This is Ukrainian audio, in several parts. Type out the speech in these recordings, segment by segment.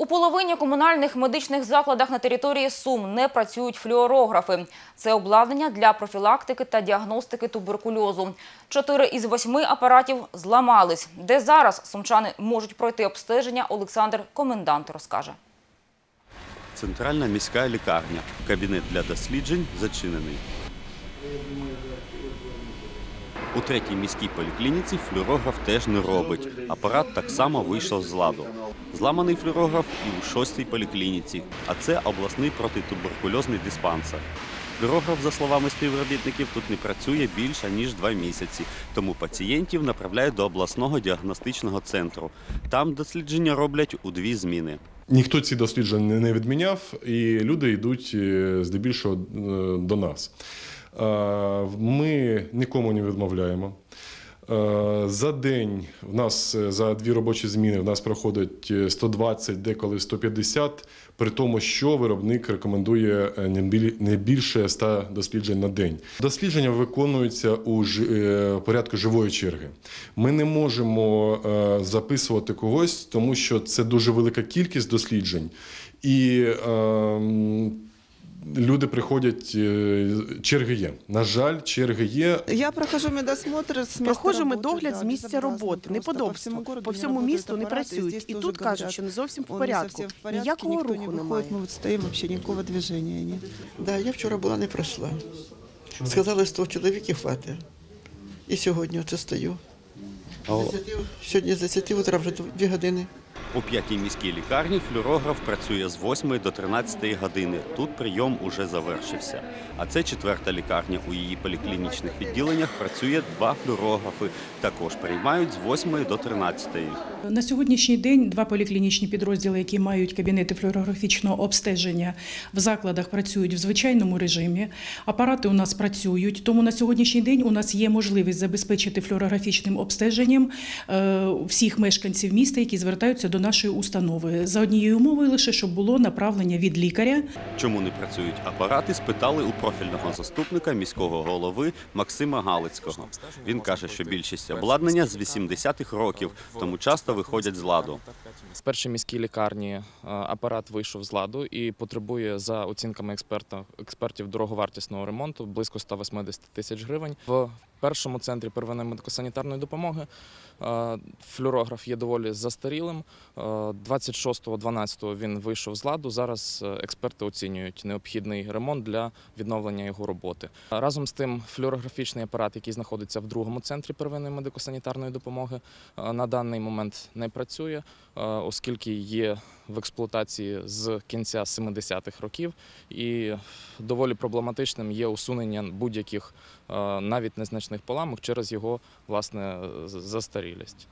У половині комунальних медичних закладах на території Сум не працюють флюорографи. Це обладнання для профілактики та діагностики туберкульозу. Чотири із восьми апаратів зламались. Де зараз сумчани можуть пройти обстеження, Олександр Комендант розкаже. Центральна міська лікарня. Кабінет для досліджень зачинений. У третій міській поліклініці флюорограф теж не робить. Апарат так само вийшов з ладу. Зламаний флюорограф і у шостій поліклініці, а це обласний протитуберкульозний диспансер. Флюорограф, за словами співробітників, тут не працює більше ніж два місяці, тому пацієнтів направляють до обласного діагностичного центру. Там дослідження роблять у дві зміни. Ніхто ці дослідження не відміняв, і люди йдуть е, здебільшого е, до нас. Е, Ми нікому не відмовляємо. Е, За день в нас е, за дві робочі зміни в нас проходить е, 120, деколи 150, при тому, що виробник рекомендує не більше 100 досліджень на день. Дослідження виконуються у порядку живої черги. Ми не можемо записувати когось, тому що це дуже велика кількість досліджень. І е, люди приходять, е, черги є. На жаль, черги є. Я прохожу медосмотр з роботи, медогляд з місця роботи, неподобство. По всьому місту не працюють. І тут кажуть, що не зовсім в порядку. Ніякого руху немає. мы вот стоим, вообще никакого движения. Да, я вчора була не пройшла. Сказали, 100 чоловік і хватить. І сьогодні оце стою. Сьогодні з 10 утра вже 2 години. У п'ятій міській лікарні флюорограф працює з 8 до 13 години. Тут прийом уже завершився. А це четверта лікарня. У її поліклінічних відділеннях працює два флюорографи. Також приймають з 8 до 13. На сьогоднішній день два поліклінічні підрозділи, які мають кабінети флюорографічного обстеження в закладах, працюють в звичайному режимі. Апарати у нас працюють, тому на сьогоднішній день у нас є можливість забезпечити флюорографічним обстеженням е, всіх мешканців міста, які звертаються до нашої установи. За однією умовою лише щоб було направлення від лікаря. Чому не працюють апарати, спитали у профільного заступника міського голови Максима Галицького. Він каже, що більшість обладнання з 80-х років, тому часто виходять з ладу. В першій міській лікарні е, апарат вийшов з ладу і потребує за оцінками експерта, експертів дороговартісного ремонту близько 180 тисяч гривень. В першому центрі первинної медико-санітарної допомоги е, флюорограф є доволі застарілим. Е, 26.12 він вийшов з ладу. Зараз е, експерти оцінюють необхідний ремонт для відновлення його роботи. Разом з тим, флюорографічний апарат, який знаходиться в другому центрі первинної медико-санітарної допомоги, е, на даний момент не працює, е, оскільки є в експлуатації з кінця 70-х років, і доволі проблематичним є усунення будь-яких е, навіть незначних поламок через його власне застарілість.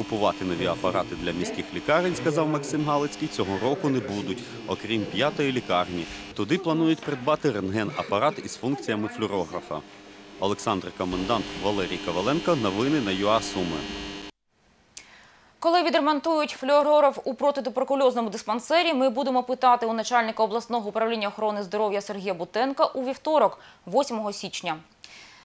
Купувати нові апарати для міських лікарень, сказав Максим Галицький, цього року не будуть, окрім п'ятої лікарні. Туди планують придбати рентген-апарат із функціями флюорографа. Олександр Комендант, Валерій Коваленко. Новини на ЮА Суми. Коли відремонтують флюорограф у протитуберкульозному диспансері, ми будемо питати у начальника обласного управління охорони здоров'я Сергія Бутенка у вівторок, 8 січня.